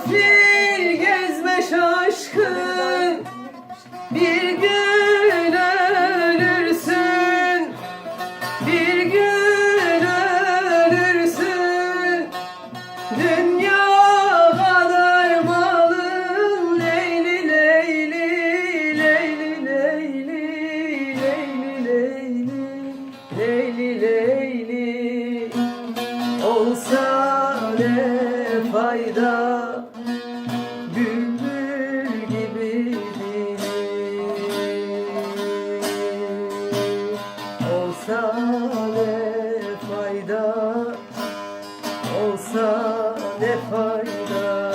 Gafil gezme şaşkın. Bir gün ölürsün. Bir gün fayda Bülbül gibi Olsa ne fayda? Olsa ne fayda?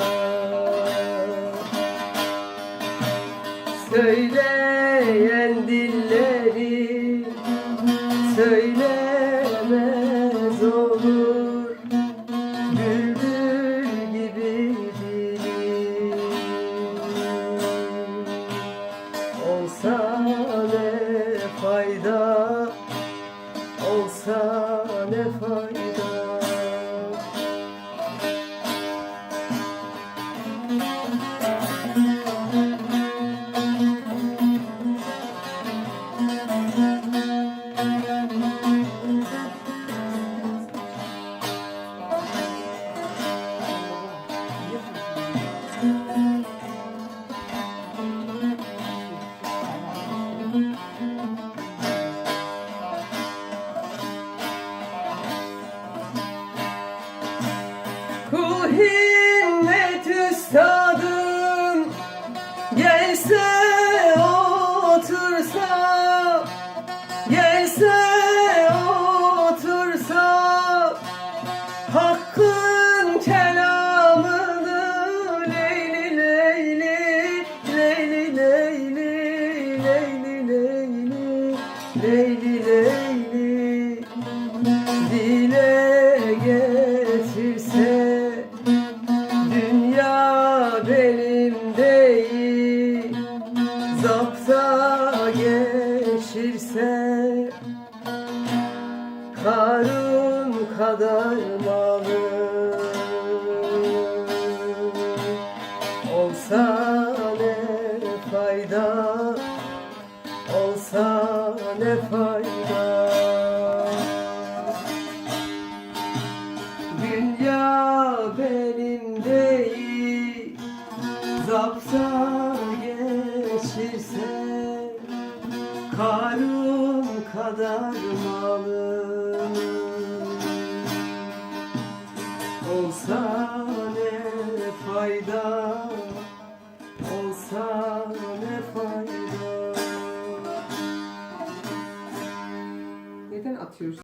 Söyleyen dilleri Olsa leyli Leyli Dile getirse Dünya benim değil. Zapta geçirse Karun kadar malı fayda. Dünya benim değil Zapta geçirse Karun kadar malım. Olsa ne fayda Olsa ne fayda Neden atıyorsun?